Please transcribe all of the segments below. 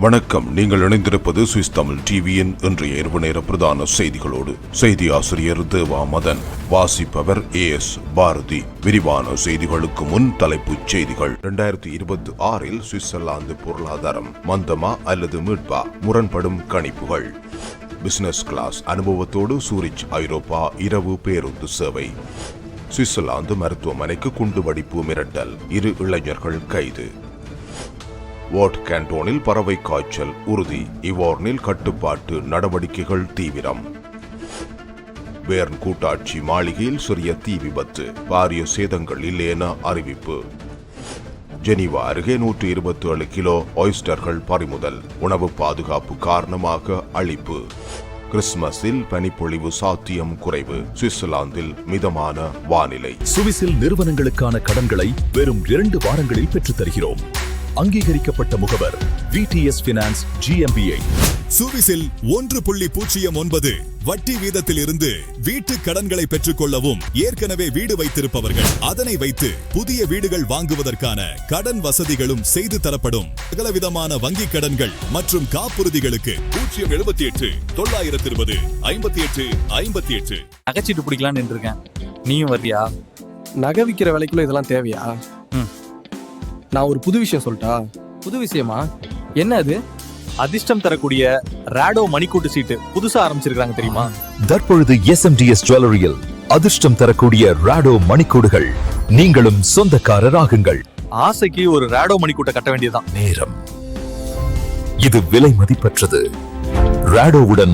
வணக்கம். நீங்கள் இணைந்திருப்பது சுவிஸ் தமிழ் டிவியின் இன்றைய இரவு நேர பிரதான செய்திகளோடு. செய்தி ஆசிரியர் தேவா மதன் வாசிப்பவர் ஏ எஸ் பாரதி. விரிவான செய்திகளுக்கு முன் தலைப்புச் செய்திகள். இரண்டாயிரத்தி இருபத்தி ஆறில் சுவிட்சர்லாந்து பொருளாதாரம் மந்தமா அல்லது மீட்பா? முரண்படும் கணிப்புகள். பிசினஸ் கிளாஸ் அனுபவத்தோடு சூரிச் ஐரோப்பா இரவு பேருந்து சேவை. சுவிட்சர்லாந்து மருத்துவமனைக்கு குண்டு வெடிப்பு மிரட்டல். இரு இளைஞர்கள் கைது. வாட் கேண்டோனில் பறவை காய்ச்சல் உறுதி. இவோர்னில் கட்டுப்பாட்டு நடவடிக்கைகள் தீவிரம். பேர்ன் கூட்டாட்சி மாளிகையில் சிறிய தீ விபத்து பாரிய சேதங்கள் இல்லையென அறிவிப்பு. ஜெனீவா அருகே நூற்று இருபத்தி ஏழு கிலோ ஒய்ஸ்டர்கள் பறிமுதல் உணவு பாதுகாப்பு காரணமாக அழிப்பு. கிறிஸ்துமஸில் பனிப்பொழிவு சாத்தியம் குறைவு சுவிட்சர்லாந்தில் மிதமான வானிலை. சுவிசில் நிறுவனங்களுக்கான கடன்களை வெறும் இரண்டு வாரங்களில் பெற்றுத் தருகிறோம் அங்கீகரிக்கப்பட்ட முகவர் விடிஎஸ் பினான்ஸ் ஜிஎம்பிஐ சுவிஸில் ஒன்று புள்ளி பூஜ்ஜியம் ஒன்பது வட்டி வீதத்தில் இருந்து வீட்டு கடன்களை பெற்றுக்கொள்ளவும் ஏற்கனவே வீடு வைத்திருப்பவர்கள். அதனை வைத்து புதிய வீடுகள் வாங்குவதற்கான கடன் வசதிகளும் செய்து தரப்படும். சகலவிதமான வங்கிக் கடன்கள் மற்றும் காப்புறுதிகளுக்கு பூஜ்ஜியம் எழுபத்தி எட்டு தொள்ளாயிரத்தி இருபது ஐம்பத்தி எட்டு ஐம்பத்தி எட்டு. நகைச்சீட்டு பிடிக்கலான்னு இருக்கேன் நீயும் வர்றியா? நகை விற்கிற விலைக்குள்ள இதெல்லாம் தேவையா? ம். நான் ஒரு புது விஷயம் சொல்லட்டா புது விஷயமா? என்ன அது? அதிர்ஷ்டம் தரக்கூடிய ராடோ மணிக்கூட்டு சீட்டு புதுசா ஆரம்பிச்சிருக்காங்க தெரியுமா? தற்பொழுது எஸ்எம்டிஎஸ் ஜுவல்லரியில் அதிர்ஷ்டம் தரக்கூடிய ராடோ மணிக்கூடுகள். நீங்களும் சொந்தக்காரர் ஆகுங்கள் ஆசைக்கு ஒரு ராடோ மணிக்கூட்டை கட்ட வேண்டியதுதான். நேரம். இது விலை மதிப்பற்றது. ராடோவுடன்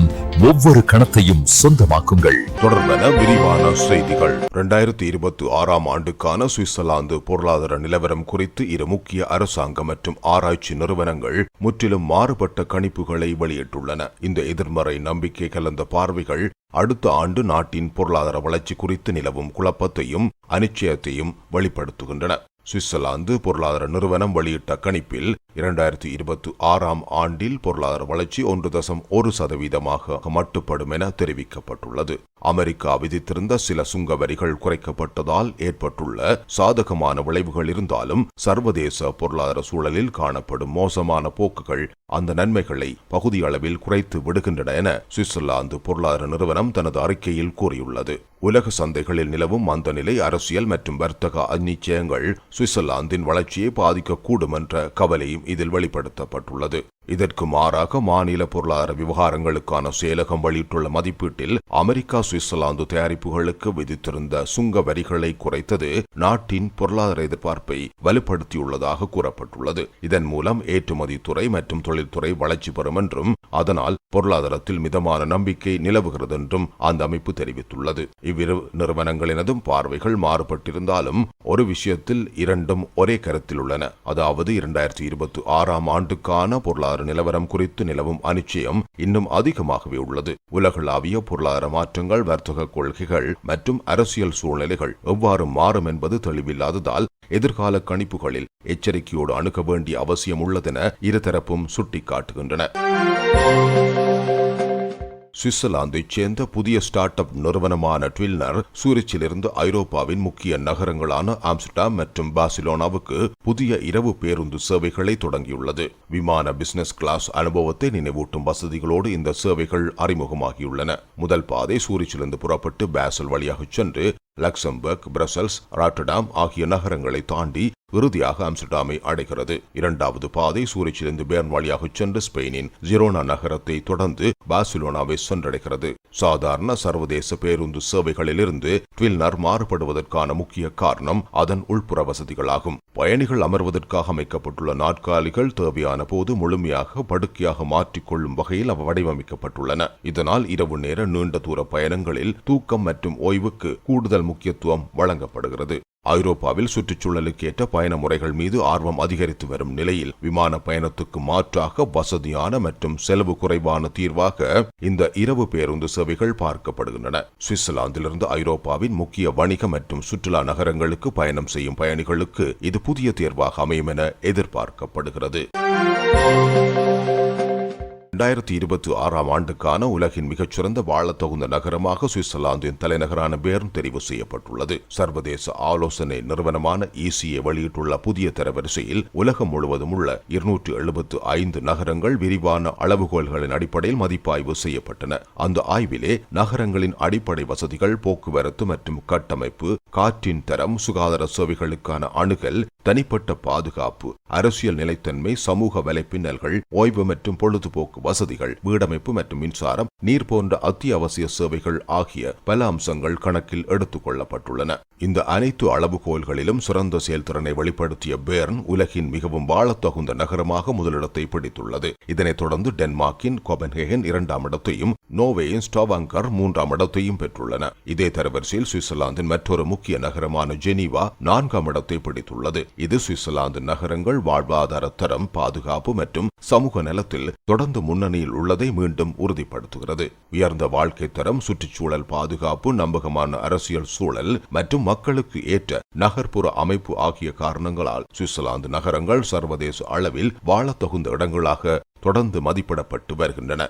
ஒவ்வொரு கணத்தையும் சொந்தமாக்குங்கள். தொடர்பென விரிவான செய்திகள். இரண்டாயிரத்தி இருபத்தி ஆறாம் ஆண்டுக்கான சுவிட்சர்லாந்து பொருளாதார நிலவரம் குறித்து இரு முக்கிய அரசாங்க மற்றும் ஆராய்ச்சி நிறுவனங்கள் முற்றிலும் மாறுபட்ட கணிப்புகளை வெளியிட்டுள்ளன. இந்த எதிர்மறை நம்பிக்கை கலந்த பார்வைகள் அடுத்த ஆண்டு நாட்டின் பொருளாதார வளர்ச்சி குறித்து நிலவும் குழப்பத்தையும் அனிச்சயத்தையும் வெளிப்படுத்துகின்றன. சுவிட்சர்லாந்து பொருளாதார நிறுவனம் வெளியிட்ட கணிப்பில் இரண்டாயிரத்தி இருபத்தி ஆறாம் ஆண்டில் பொருளாதார வளர்ச்சி ஒன்று தசம் ஒரு சதவீதமாக மட்டுப்படும் என தெரிவிக்கப்பட்டுள்ளது. அமெரிக்கா விதித்திருந்த சில சுங்க வரிகள் குறைக்கப்பட்டதால் ஏற்பட்டுள்ள சாதகமான விளைவுகள் இருந்தாலும் சர்வதேச பொருளாதார சூழலில் காணப்படும் மோசமான போக்குகள் அந்த நன்மைகளை பகுதியளவில் குறைத்து விடுகின்றன என சுவிட்சர்லாந்து பொருளாதார நிறுவனம் தனது அறிக்கையில் கூறியுள்ளது. உலக சந்தைகளில் நிலவும் மந்த நிலை அரசியல் மற்றும் வர்த்தக அந்நிச்சயங்கள் சுவிட்சர்லாந்தின் வளர்ச்சியை பாதிக்கக்கூடும் என்ற கவலையும் இதில் வெளிப்படுத்தப்பட்டுள்ளது. இதற்கு மாறாக மாநில பொருளாதார விவகாரங்களுக்கான செயலகம் வெளியிட்டுள்ள மதிப்பீட்டில் அமெரிக்கா சுவிட்சர்லாந்து தயாரிப்புகளுக்கு விதித்திருந்த சுங்க வரிகளை குறைத்தது நாட்டின் பொருளாதார எதிர்பார்ப்பை வலுப்படுத்தியுள்ளதாக கூறப்பட்டுள்ளது. இதன் மூலம் ஏற்றுமதி துறை மற்றும் தொழில்துறை வளர்ச்சி பெறும் என்றும் அதனால் பொருளாதாரத்தில் மிதமான நம்பிக்கை நிலவுகிறது என்றும் அந்த அமைப்பு தெரிவித்துள்ளது. இவ்விரு நிறுவனங்களினதும் பார்வைகள் மாறுபட்டிருந்தாலும் ஒரு விஷயத்தில் இரண்டும் ஒரே கருத்தில் உள்ளன அதாவது இரண்டாயிரத்தி இருபத்தி ஆறாம் ஆண்டுக்கான பொருளாதார நிலவரம் குறித்து நிலவும் அனிச்சயம் இன்னும் அதிகமாகவே உள்ளது. உலகளாவிய பொருளாதார மாற்றங்கள் வர்த்தக கொள்கைகள் மற்றும் அரசியல் சூழ்நிலைகள் எவ்வாறு மாறும் என்பது தெளிவில்லாததால் எதிர்கால கணிப்புகளில் எச்சரிக்கையோடு அணுக வேண்டிய அவசியம் உள்ளதென இருதரப்பும் சுட்டிக்காட்டுகின்றன. சுவிட்சர்லாந்தைச் சேர்ந்த புதிய ஸ்டார்ட் அப் நிறுவனமான ட்வில்னர் சூரிச்சிலிருந்து ஐரோப்பாவின் முக்கிய நகரங்களான ஆம்ஸ்டர்டாம் மற்றும் பார்சிலோனாவுக்கு புதிய இரவு பேருந்து சேவைகளை தொடங்கியுள்ளது. விமான பிசினஸ் கிளாஸ் அனுபவத்தை நினைவூட்டும் வசதிகளோடு இந்த சேவைகள் அறிமுகமாகியுள்ளன. முதல் பாதை சூரிச்சிலிருந்து புறப்பட்டு பேசல் வழியாக சென்று லக்சம்பர்க் பிரசல்ஸ் ராட்டடாம் ஆகிய நகரங்களை தாண்டி இறுதியாக ஆம்ஸ்டர்டாமை அடைகிறது. இரண்டாவது பாதை சூரிச்சிலிருந்து பேர்ன் வழியாக சென்று ஸ்பெயினின் ஜிரோனா நகரத்தை தொடர்ந்து பார்சிலோனாவை சென்றடைகிறது. சாதாரண சர்வதேச பேருந்து சேவைகளிலிருந்து ட்வில்னர் மாறுபடுவதற்கான முக்கிய காரணம் அதன் உள்புற வசதிகளாகும் பயணிகள் அமர்வதற்காக அமைக்கப்பட்டுள்ள நாற்காலிகள் தேவையான போது முழுமையாக படுக்கையாக மாற்றிக்கொள்ளும் வகையில் அவ வடிவமைக்கப்பட்டுள்ளன. இதனால் இரவு நேர நீண்ட தூர பயணங்களில் தூக்கம் மற்றும் ஓய்வுக்கு கூடுதல் முக்கியத்துவம் வழங்கப்படுகிறது. ஐரோப்பாவில் சுற்றுச்சூழலுக்கேற்ற பயண முறைகள் மீது ஆர்வம் அதிகரித்து வரும் நிலையில் விமான பயணத்துக்கு மாற்றாக வசதியான மற்றும் செலவு குறைவான தீர்வாக இந்த இரவு பேருந்து சேவைகள் பார்க்கப்படுகின்றன. சுவிட்சர்லாந்திலிருந்து ஐரோப்பாவின் முக்கிய வணிக மற்றும் சுற்றுலா நகரங்களுக்கு பயணம் செய்யும் பயணிகளுக்கு இது புதிய தேர்வாக அமையும் என எதிர்பார்க்கப்படுகிறது. இரண்டாயிரத்தி இருபத்தி ஆறாம் ஆண்டுக்கான உலகின் மிகச்சிறந்த வாழத்தகுந்த நகரமாக சுவிட்சர்லாந்தின் தலைநகரான பேர்ன் தெரிவு செய்யப்பட்டுள்ளது. சர்வதேச ஆலோசனை நிறுவனமான இசிஏ வெளியிட்டுள்ள புதிய தரவரிசையில் உலகம் முழுவதும் உள்ள இருநூற்று எழுபத்து ஐந்து நகரங்கள் விரிவான அளவுகோல்களின் அடிப்படையில் மதிப்பாய்வு செய்யப்பட்டன. அந்த ஆய்விலே நகரங்களின் அடிப்படை வசதிகள் போக்குவரத்து மற்றும் கட்டமைப்பு காற்றின் தரம் சுகாதார சேவைகளுக்கான அணுகல் தனிப்பட்ட பாதுகாப்பு அரசியல் நிலைத்தன்மை சமூக வலைப்பின்னல்கள் ஓய்வு மற்றும் பொழுதுபோக்கு வசதிகள் வீடமைப்பு மற்றும் மின்சாரம் நீர் போன்ற அத்தியாவசிய சேவைகள் ஆகிய பல அம்சங்கள் கணக்கில் எடுத்துக் கொள்ளப்பட்டுள்ளன. இந்த அனைத்து அளவுகோல்களிலும் சிறந்த செயல்திறனை வெளிப்படுத்திய பேர்ன் உலகின் மிகவும் வாழத்தகுந்த நகரமாக முதலிடத்தை பிடித்துள்ளது. இதனைத் தொடர்ந்து டென்மார்க்கின் கோபன்ஹேகன் இரண்டாம் இடத்தையும் நோர்வேயின் ஸ்டாவாங்கர் மூன்றாம் இடத்தையும் பெற்றுள்ளன. இதே தரவரிசையில் சுவிட்சர்லாந்தின் மற்றொரு முக்கிய நகரமான ஜெனீவா நான்காம் இடத்தை பிடித்துள்ளது. இது சுவிட்சர்லாந்து நகரங்கள் வாழ்வாதார தரம் பாதுகாப்பு மற்றும் சமூக நலத்தில் தொடர்ந்து முன்னணியில் உள்ளதை மீண்டும் உறுதிப்படுத்துகிறது. உயர்ந்த வாழ்க்கை தரம் சுற்றுச்சூழல் பாதுகாப்பு நம்பகமான அரசியல் சூழல் மற்றும் மக்களுக்கு ஏற்ற நகர்ப்புற அமைப்பு ஆகிய காரணங்களால் சுவிட்சர்லாந்து நகரங்கள் சர்வதேச அளவில் வாழத் தகுந்த இடங்களாக தொடர்ந்து மதிப்பிடப்பட்டு வருகின்றன.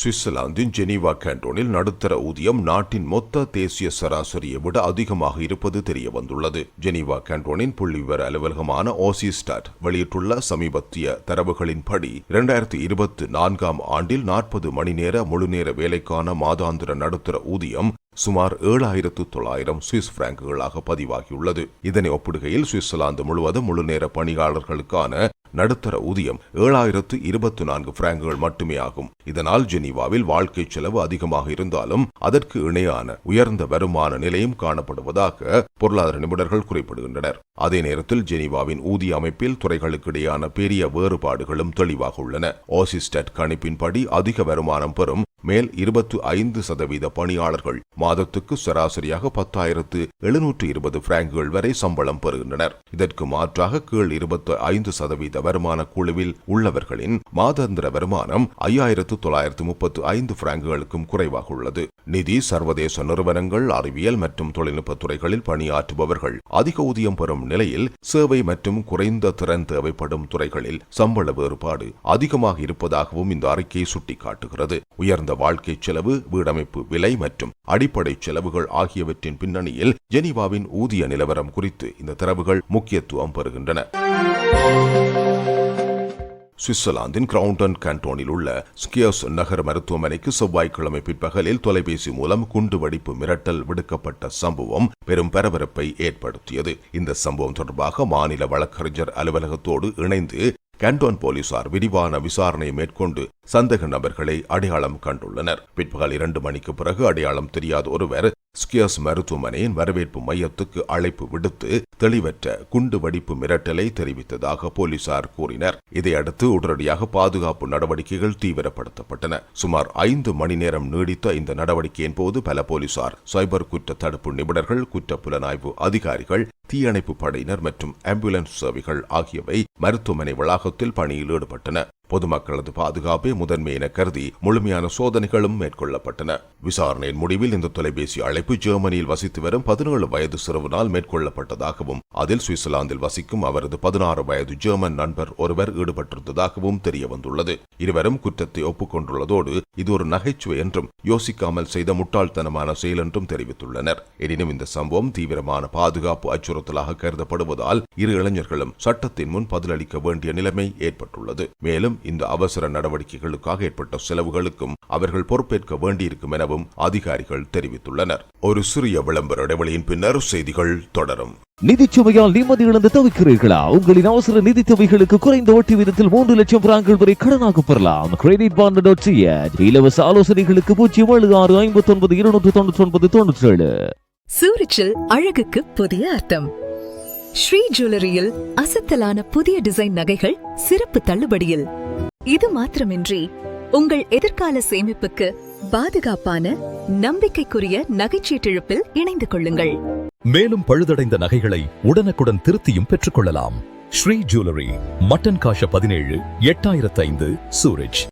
சுவிட்சர்லாந்தின் ஜெனீவா கேண்டோனில் நடுத்தர ஊதியம் நாட்டின் மொத்த தேசிய சராசரியை விட அதிகமாக இருப்பது தெரிய வந்துள்ளது ஜெனீவா கேண்டோனின் புள்ளிவிவர அலுவலகமான ஓசிஸ்டாட் வெளியிட்டுள்ள சமீபத்திய தரவுகளின்படி இரண்டாயிரத்தி இருபத்தி நான்காம் ஆண்டில் நாற்பது மணி நேர முழுநேர வேலைக்கான மாதாந்திர நடுத்தர ஊதியம் சுமார் ஏழாயிரத்து தொள்ளாயிரம் சுவிஸ் பிராங்குகளாக பதிவாகியுள்ளது. இதனை ஒப்பிடுகையில் சுவிட்சர்லாந்து முழுவதும் முழுநேர பணியாளர்களுக்கான நடுத்தர ஊதியம் ஏழாயிரத்து இருபத்தி நான்கு பிராங்குகள் மட்டுமே ஆகும். இதனால் ஜெனீவாவில் வாழ்க்கை செலவு அதிகமாக இருந்தாலும் அதற்கு இணையான உயர்ந்த வருமான நிலையும் காணப்படுவதாக பொருளாதார நிபுணர்கள் குறிப்பிடுகின்றனர். அதே நேரத்தில் ஜெனீவாவின் ஊதிய அமைப்பில் துறைகளுக்கிடையான பெரிய வேறுபாடுகளும் தெளிவாக உள்ளன. ஓசிஸ்டட் கணிப்பின்படி அதிக வருமானம் பெறும் மேல் இருபத்து ஐந்து சதவீத பணியாளர்கள். மாதத்துக்கு சராசரியாக பத்தாயிரத்து எழுநூற்று இருபது பிராங்குகள் வரை சம்பளம் பெறுகின்றனர். இதற்கு மாற்றாக கீழ் இருபத்தி ஐந்து சதவீத வருமான குழுவில் உள்ளவர்களின் மாதாந்திர வருமானம் ஐயாயிரத்து தொள்ளாயிரத்து முப்பத்து ஐந்து பிராங்குகளுக்கும் குறைவாக உள்ளது. நிதி சர்வதேச நிறுவனங்கள் அறிவியல் மற்றும் தொழில்நுட்ப துறைகளில் பணியாற்றுபவர்கள் அதிக ஊதியம் பெறும் நிலையில் சேவை மற்றும் குறைந்த திறன் தேவைப்படும் துறைகளில் சம்பள வேறுபாடு அதிகமாக இருப்பதாகவும் இந்த அறிக்கை சுட்டிக்காட்டுகிறது. உயர்ந்த வாழ்க்கை செலவு வீடமைப்பு விலை மற்றும் அடிப்படை செலவுகள் ஆகியவற்றின் பின்னணியில் ஜெனீவாவின் ஊதிய நிலவரம் குறித்து இந்த தரவுகள் முக்கியத்துவம் பெறுகின்றன. சுவிட்சர்லாந்தின் கிரவுண்டன் கேண்டோனில் உள்ள ஸ்கியர்ஸ் நகர மருத்துவமனைக்கு செவ்வாய்க்கிழமை பிற்பகலில் தொலைபேசி மூலம் குண்டு வெடிப்பு மிரட்டல் விடுக்கப்பட்ட சம்பவம் பெரும் பரபரப்பை ஏற்படுத்தியது. இந்த சம்பவம் தொடர்பாக மாநில வழக்கறிஞர் அலுவலகத்தோடு இணைந்து கேண்டோன் போலீசார் விரிவான விசாரணை மேற்கொண்டு சந்தேக நபர்களை அடையாளம் கண்டுள்ளனர். பிற்பகல் இரண்டு மணிக்கு பிறகு அடையாளம் தெரியாத ஒருவர் ஸ்கியர்ஸ் மருத்துவமனையின் வரவேற்பு மையத்துக்கு அழைப்பு விடுத்து தெளிவற்ற குண்டு வெடிப்பு மிரட்டலை தெரிவித்ததாக போலீசார் கூறினர். இதையடுத்து உடனடியாக பாதுகாப்பு நடவடிக்கைகள் தீவிரப்படுத்தப்பட்டன. சுமார் ஐந்து மணி நேரம் நீடித்த இந்த நடவடிக்கையின் போது பல போலீசார் சைபர் குற்ற தடுப்பு நிபுணர்கள் குற்ற புலனாய்வு அதிகாரிகள் தீயணைப்பு படையினர் மற்றும் ஆம்புலன்ஸ் சேவைகள் ஆகியவை மருத்துவமனை வளாகத்தில் பணியில் ஈடுபட்டன. பொதுமக்களது பாதுகாப்பே முதன்மை என கருதி முழுமையான சோதனைகளும் மேற்கொள்ளப்பட்டன. விசாரணையின் முடிவில் இந்த தொலைபேசி அழைப்பு ஜெர்மனியில் வசித்து வரும் பதினேழு வயது சிறுவனால் மேற்கொள்ளப்பட்டதாகவும் அதில் சுவிட்சர்லாந்தில் வசிக்கும் அவரது பதினாறு வயது ஜெர்மன் நண்பர் ஒருவர் ஈடுபட்டிருந்ததாகவும் தெரிய வந்துள்ளது இருவரும் குற்றத்தை ஒப்புக்கொண்டுள்ளதோடு இது ஒரு நகைச்சுவை என்றும் யோசிக்காமல் செய்த முட்டாள்தனமான செயல் என்றும் தெரிவித்துள்ளனர். எனினும் இந்த சம்பவம் தீவிரமான பாதுகாப்பு அச்சுறுத்தலாக கருதப்படுவதால் இரு இளைஞர்களும் சட்டத்தின் முன் பதிலளிக்க வேண்டிய நிலைமை ஏற்பட்டுள்ளது. மேலும் இந்த அவசர நடவடிக்கைகளுக்காக ஏற்பட்ட செலவுகளுக்கும் அவர்கள் பொறுப்பேற்க வேண்டியிருக்கும் எனவும் அதிகாரிகள் தெரிவித்துள்ளனர். ஒரு சிறிய விளம்பர இடைவெளியின் பின்னர் செய்திகள் தொடரும். நிதிச்சுமையால் நிம்மதி இழந்து தவிக்கிறீர்களா? உங்களின் அவசர நிதி தேவைகளுக்கு குறைந்த வட்டி வீதத்தில் மூன்று லட்சம் பிராங்குகள் வரை கடனாக பெறலாம். கிரெடிட் பாண்ட் டாட் இலவச ஆலோசனைகளுக்கு பூஜ்ஜியம் ஏழு ஆறு ஐம்பத்தி ஒன்பது இருநூற்று தொண்ணூற்றி ஒன்பது தொண்ணூற்றி ஏழு சூரிச்சில் அழகுக்கு புதிய அர்த்தம். ஸ்ரீ ஜுவல்லரியில் அசத்தலான புதிய டிசைன் நகைகள் சிறப்பு தள்ளுபடியில். இது மாத்திரமின்றி உங்கள் எதிர்கால சேமிப்புக்கு பாதுகாப்பான நம்பிக்கைக்குரிய நகைச்சீட்டிழப்பில் இணைந்து கொள்ளுங்கள். மேலும் பழுதடைந்த நகைகளை உடனுக்குடன் திருத்தியும் பெற்றுக்கொள்ளலாம். ஸ்ரீ ஜுவல்லரி மட்டன் காஷ பதினேழு எட்டாயிரத்து ஐந்து சூரஜ்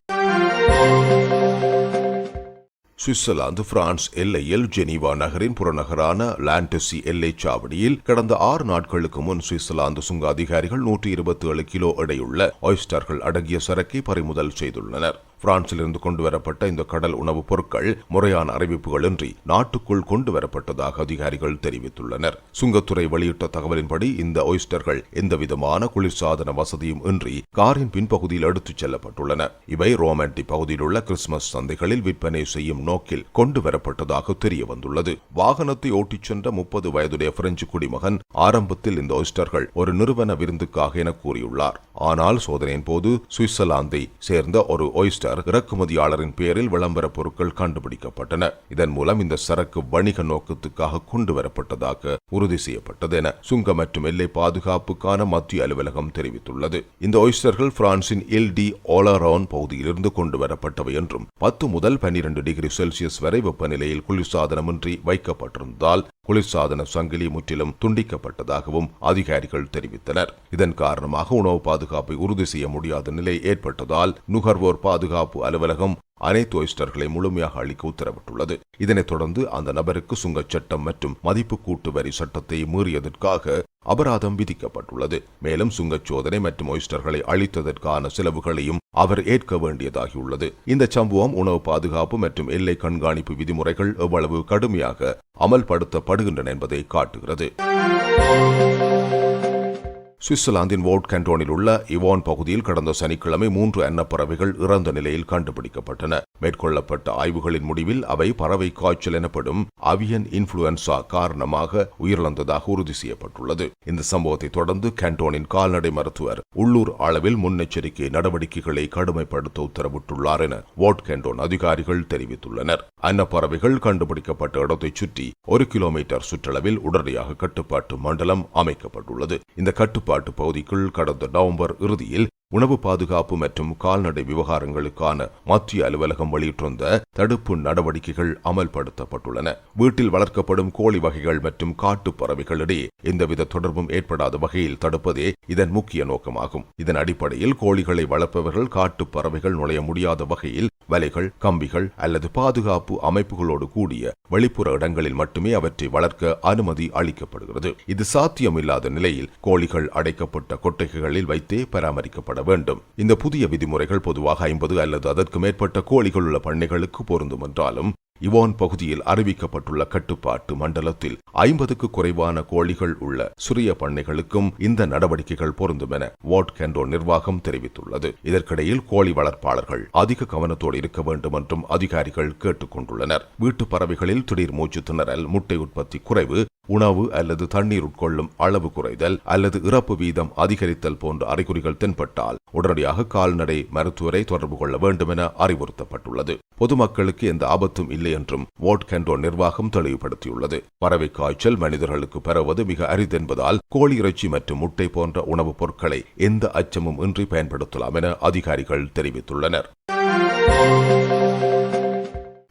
சுவிட்சர்லாந்து பிரான்ஸ் எல்லையில் ஜெனீவா நகரின் புறநகரான லாண்டசி எல்லை சாவடியில் கடந்த ஆறு நாட்களுக்கு முன் சுவிட்சர்லாந்து சுங்க அதிகாரிகள் நூற்றி இருபத்தி ஏழு கிலோ எடையுள்ள ஒய்ஸ்டர்கள் அடங்கிய சரக்கை பறிமுதல் செய்துள்ளனர். பிரான்சிலிருந்து கொண்டு வரப்பட்ட இந்த கடல் உணவுப் பொருட்கள் முறையான அறிவிப்புகளின்றி நாட்டுக்குள் கொண்டு வரப்பட்டதாக அதிகாரிகள் தெரிவித்துள்ளனர். சுங்கத்துறை வெளியிட்ட தகவலின்படி இந்த ஒய்ஸ்டர்கள் எந்தவிதமான குளிர்சாதன வசதியும் இன்றி காரின் பின்பகுதியில் எடுத்துச் செல்லப்பட்டுள்ளன. இவை ரோமான்டி பகுதியில் உள்ள கிறிஸ்துமஸ் சந்தைகளில் விற்பனை செய்யும் நோக்கில் கொண்டு வரப்பட்டதாக தெரிய வந்துள்ளது வாகனத்தை ஓட்டிச் சென்ற முப்பது வயதுடைய பிரெஞ்சு குடிமகன் ஆரம்பத்தில் இந்த ஒய்ஸ்டர்கள் ஒரு நிறுவன விருந்துக்காக என கூறியுள்ளார். ஆனால் சோதனையின் போது சுவிட்சர்லாந்தை சேர்ந்த ஒரு ஒய்ஸ்டர் இறக்குமதியாளரின் பேரில் விளம்பர பொருட்கள் கண்டுபிடிக்கப்பட்டன. இதன் மூலம் இந்த சரக்கு வணிக நோக்கத்துக்காக கொண்டு வரப்பட்டதாக உறுதி செய்யப்பட்டது என சுங்க மற்றும் எல்லை பாதுகாப்புக்கான மத்திய அலுவலகம் தெரிவித்துள்ளது. இந்த ஒய்ஸ்டர்கள் பிரான்சின் எல் டி ஓலரோன் பகுதியிலிருந்து கொண்டுவரப்பட்டவை என்றும் பத்து முதல் பன்னிரண்டு டிகிரி செல்சியஸ் வரை வெப்பநிலையில் குளிர்சாதனமின்றி வைக்கப்பட்டிருந்ததால் குளிர்சாதன சங்கிலி முற்றிலும் துண்டிக்கப்பட்டதாகவும் அதிகாரிகள் தெரிவித்தனர். இதன் காரணமாக உணவு பாதுகாப்பை உறுதி செய்ய முடியாத நிலை ஏற்பட்டதால் நுகர்வோர் பாதுகாப்பு பாதுகாப்பு அலுவலகம் அனைத்து ஒய்ஸ்டர்களை முழுமையாக அளிக்க உத்தரவிட்டுள்ளது. இதனைத் தொடர்ந்து அந்த நபருக்கு சுங்கச் சட்டம் மற்றும் மதிப்பு கூட்டு வரி சட்டத்தை மீறியதற்காக அபராதம் விதிக்கப்பட்டுள்ளது. மேலும் சுங்கச் சோதனை மற்றும் ஒய்ஸ்டர்களை அளித்ததற்கான செலவுகளையும் அவர் ஏற்க வேண்டியதாகியுள்ளது. இந்த சம்பவம் உணவு பாதுகாப்பு மற்றும் எல்லை கண்காணிப்பு விதிமுறைகள் எவ்வளவு கடுமையாக அமல்படுத்தப்படுகின்றன என்பதை காட்டுகிறது. சுவிட்சர்லாந்தின் வோட் கண்டோனில் உள்ள இவான் பகுதியில் கடந்த சனிக்கிழமை மூன்று அன்னப்பறவைகள் இறந்த நிலையில் கண்டுபிடிக்கப்பட்டன. மேற்கொள்ளப்பட்ட ஆய்வுகளின் முடிவில் அவை பறவை காய்ச்சல் எனப்படும் அவியன் இன்ஃபுளுன்சா காரணமாக உயிரிழந்ததாக உறுதி செய்யப்பட்டுள்ளது. இந்த சம்பவத்தை தொடர்ந்து கண்டோனின் கால்நடை மருத்துவர் உள்ளூர் அளவில் முன்னெச்சரிக்கை நடவடிக்கைகளை கடுமைப்படுத்த உத்தரவிட்டுள்ளார் என வோட் கண்டோன் அதிகாரிகள் தெரிவித்துள்ளனர். அன்னப்பறவைகள் கண்டுபிடிக்கப்பட்ட இடத்தைச் சுற்றி ஒரு கிலோமீட்டர் சுற்றளவில் உடனடியாக கட்டுப்பாட்டு மண்டலம் அமைக்கப்பட்டுள்ளது. இந்த கட்டுப்பாட்டு பகுதிக்குள் கடந்த நவம்பர் இறுதியில் உணவு பாதுகாப்பு மற்றும் கால்நடை விவகாரங்களுக்கான மத்திய அலுவலகம் வெளியிட்டிருந்த தடுப்பு நடவடிக்கைகள் அமல்படுத்தப்பட்டுள்ளன. வீட்டில் வளர்க்கப்படும் கோழி வகைகள் மற்றும் காட்டு பறவைகளிடையே எந்தவித தொடர்பும் ஏற்படாத வகையில் தடுப்பதே இதன் முக்கிய நோக்கமாகும். இதன் அடிப்படையில் கோழிகளை வளர்ப்பவர்கள் காட்டுப் பறவைகள் நுழைய முடியாத வகையில் வலைகள் கம்பிகள் அல்லது பாதுகாப்பு அமைப்புகளோடு கூடிய வெளிப்புற இடங்களில் மட்டுமே அவற்றை வளர்க்க அனுமதி அளிக்கப்படுகிறது. இது சாத்தியமில்லாத நிலையில் கோழிகள் அடைக்கப்பட்ட கொட்டைகளில் வைத்தே பராமரிக்கப்பட வேண்டும். இந்த புதிய விதிமுறைகள் பொதுவாக ஐம்பது அல்லது அதற்கு மேற்பட்ட கோழிகள் உள்ள பண்ணைகளுக்கு பொருந்தும் என்றாலும் இவான் பகுதியில் அறிவிக்கப்பட்டுள்ள கட்டுப்பாட்டு மண்டலத்தில் ஐம்பதுக்கு குறைவான கோழிகள் உள்ள சிறிய பண்ணைகளுக்கும் இந்த நடவடிக்கைகள் பொருந்தும் என வாட் கெண்டோ நிர்வாகம் தெரிவித்துள்ளது. இதற்கிடையில் கோழி வளர்ப்பாளர்கள் அதிக கவனத்தோடு இருக்க வேண்டும் என்றும் அதிகாரிகள் கேட்டுக் கொண்டுள்ளனர். வீட்டு பறவைகளில் திடீர் மூச்சு திணறல் முட்டை உற்பத்தி குறைவு உணவு அல்லது தண்ணீர் உட்கொள்ளும் அளவு குறைதல் அல்லது இறப்பு வீதம் அதிகரித்தல் போன்ற அறிகுறிகள் தென்பட்டால் உடனடியாக கால்நடை மருத்துவரை தொடர்பு கொள்ள வேண்டும் என அறிவுறுத்தப்பட்டுள்ளது. பொதுமக்களுக்கு எந்த ஆபத்தும் இல்லை என்றும் வோட் கெண்டோ நிர்வாகம் தெளிவுபடுத்தியுள்ளது. பறவை காய்ச்சல் மனிதர்களுக்கு பரவுவது மிக அரிதென்பதால் கோழி இறைச்சி மற்றும் முட்டை போன்ற உணவுப் பொருட்களை எந்த அச்சமும் இன்றி பயன்படுத்தலாம் என அதிகாரிகள் தெரிவித்துள்ளனர்.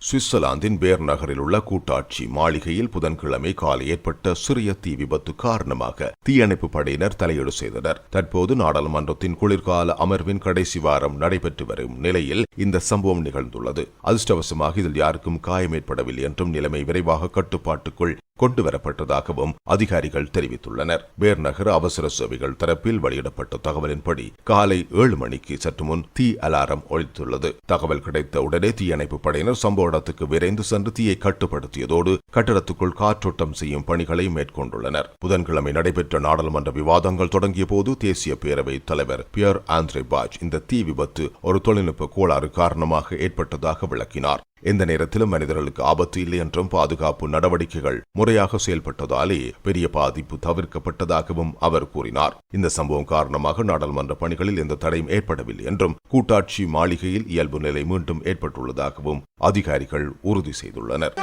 சுவிட்சர்லாந்தின் பேர் நகரில் உள்ள கூட்டாட்சி மாளிகையில் புதன்கிழமை காலை ஏற்பட்ட சிறிய தீ விபத்து காரணமாக தீயணைப்பு படையினர் தலையீடு செய்தனர். தற்போது நாடாளுமன்றத்தின் குளிர்கால அமர்வின் கடைசி வாரம் நடைபெற்று வரும் நிலையில் இந்த சம்பவம் நிகழ்ந்துள்ளது. அதிர்ஷ்டவசமாக இதில் யாருக்கும் காயம் ஏற்படவில்லை என்றும் நிலைமை விரைவாக கட்டுப்பாட்டுக்குள் கொண்டு வரப்பட்டதாகவும் அதிகாரிகள் தெரிவித்துள்ளனர். பேர்நகர் அவசர சேவைகள் தரப்பில் வெளியிடப்பட்ட தகவலின்படி காலை ஏழு மணிக்கு சற்று முன் தீ அலாரம் ஒழித்துள்ளது. தகவல் கிடைத்த உடனே தீயணைப்பு படையினர் சம்பவ இடத்துக்கு விரைந்து சென்று தீயை கட்டுப்படுத்தியதோடு கட்டடத்துக்குள் காற்றோட்டம் செய்யும் பணிகளை மேற்கொண்டுள்ளனர். புதன்கிழமை நடைபெற்ற நாடாளுமன்ற விவாதங்கள் தொடங்கிய போது தேசிய பேரவை தலைவர் பியர் ஆந்திரே பாஜ் இந்த தீ விபத்து ஒரு தொழில்நுட்ப கோளாறு காரணமாக ஏற்பட்டதாக விளக்கினார். எந்த நேரத்திலும் மனிதர்களுக்கு ஆபத்து இல்லை என்றும் பாதுகாப்பு நடவடிக்கைகள் முறையாக செயல்பட்டதாலே பெரிய பாதிப்பு தவிர்க்கப்பட்டதாகவும் அவர் கூறினார். இந்த சம்பவம் காரணமாக நாடாளுமன்ற பணிகளில் எந்த தடையும் ஏற்படவில்லை என்றும் கூட்டாட்சி மாளிகையில் இயல்பு நிலை மீண்டும் ஏற்பட்டுள்ளதாகவும் அதிகாரிகள் உறுதி செய்துள்ளனர்.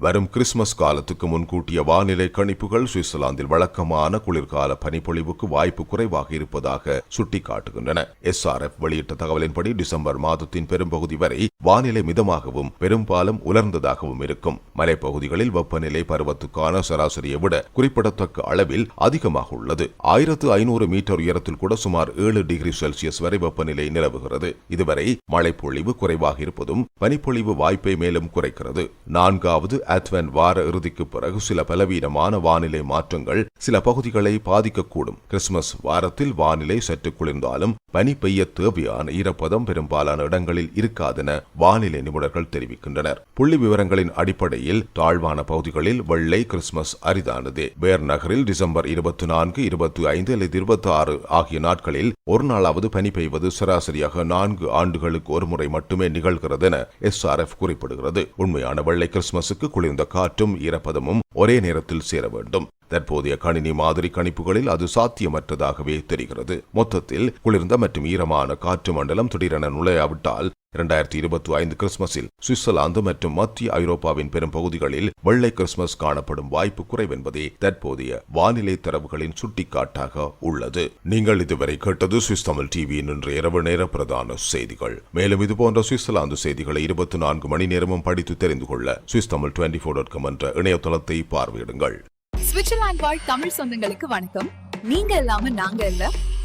வரும் கிறிஸ்துமஸ் காலத்துக்கு முன்கூட்டிய வானிலை கணிப்புகள் சுவிட்சர்லாந்தில் வழக்கமான குளிர்கால பனிப்பொழிவுக்கு வாய்ப்பு குறைவாக இருப்பதாக சுட்டிக்காட்டுகின்றன. எஸ்ஆர்எஃப் வெளியிட்ட தகவலின்படி டிசம்பர் மாதத்தின் பெரும்பகுதி வரை வானிலை மிதமாகவும் பெரும்பாலும் உலர்ந்ததாகவும் இருக்கும். மலைப்பகுதிகளில் வெப்பநிலை பருவத்துக்கான சராசரியை விட குறிப்பிடத்தக்க அளவில் அதிகமாக உள்ளது. ஆயிரத்து ஐநூறு மீட்டர் உயரத்தில் கூட சுமார் ஏழு டிகிரி செல்சியஸ் வரை வெப்பநிலை நிலவுகிறது. இதுவரை மழைப்பொழிவு குறைவாக இருப்பதும் பனிப்பொழிவு வாய்ப்பை மேலும் குறைக்கிறது. நான்காவது அட்வென்ட் வார இறுதிக்கு பிறகு சில பலவீனமான வானிலை மாற்றங்கள் சில பகுதிகளை பாதிக்கக்கூடும். கிறிஸ்துமஸ் வாரத்தில் வானிலை சற்று குளிர்ந்தாலும் பனி பெய்ய தேவையான ஈரப்பதம் பெரும்பாலான இடங்களில் இருக்காதென வானிலை நிபுணர்கள் தெரிவிக்கின்றனர். புள்ளி விவரங்களின் அடிப்படையில் தாழ்வான பகுதிகளில் வெள்ளை கிறிஸ்துமஸ் அரிதானது. பேர் நகரில் டிசம்பர் இருபத்தி நான்கு இருபத்தி ஐந்து அல்லது இருபத்தி ஆறு ஆகிய நாட்களில் ஒரு நாளாவது பனி பெய்வது சராசரியாக நான்கு ஆண்டுகளுக்கு ஒரு முறை மட்டுமே நிகழ்கிறது என எஸ் ஆர் எஃப் குறிப்பிடுகிறது. உண்மையான வெள்ளை கிறிஸ்துமஸுக்கு குளிர்ந்த காற்றும் ஈரப்பதமும் ஒரே நேரத்தில் சேர வேண்டும். தற்போதைய கணினி மாதிரி கணிப்புகளில் அது சாத்தியமற்றதாகவே தெரிகிறது. மொத்தத்தில் குளிர்ந்த மற்றும் ஈரமான காற்று மண்டலம் திடீரென நுழையாவிட்டால் இரண்டாயிரத்தி இருபத்தி ஐந்து கிறிஸ்துமஸில் சுவிட்சர்லாந்து மற்றும் மத்திய ஐரோப்பாவின் பெரும் பகுதிகளில் வெள்ளை கிறிஸ்துமஸ் காணப்படும் வாய்ப்பு குறைவென்பதே தற்போதைய வானிலை தரவுகளின் சுட்டிக்காட்டாக உள்ளது. நீங்கள் இதுவரை கேட்டது சுவிஸ் தமிழ் டிவியின் இன்று இரவு நேர பிரதான செய்திகள். மேலும் இதுபோன்ற சுவிட்சர்லாந்து செய்திகளை இருபத்தி நான்கு மணி நேரமும் படித்து தெரிந்து கொள்ள Swiss Tamil twenty four dot com என்ற இணையதளத்தை பார்வையிடுங்கள். சுவிட்சர்லாந்து வாழ் தமிழ் சொந்தங்களுக்கு வணக்கம். நீங்க இல்லாம நாங்க இல்ல.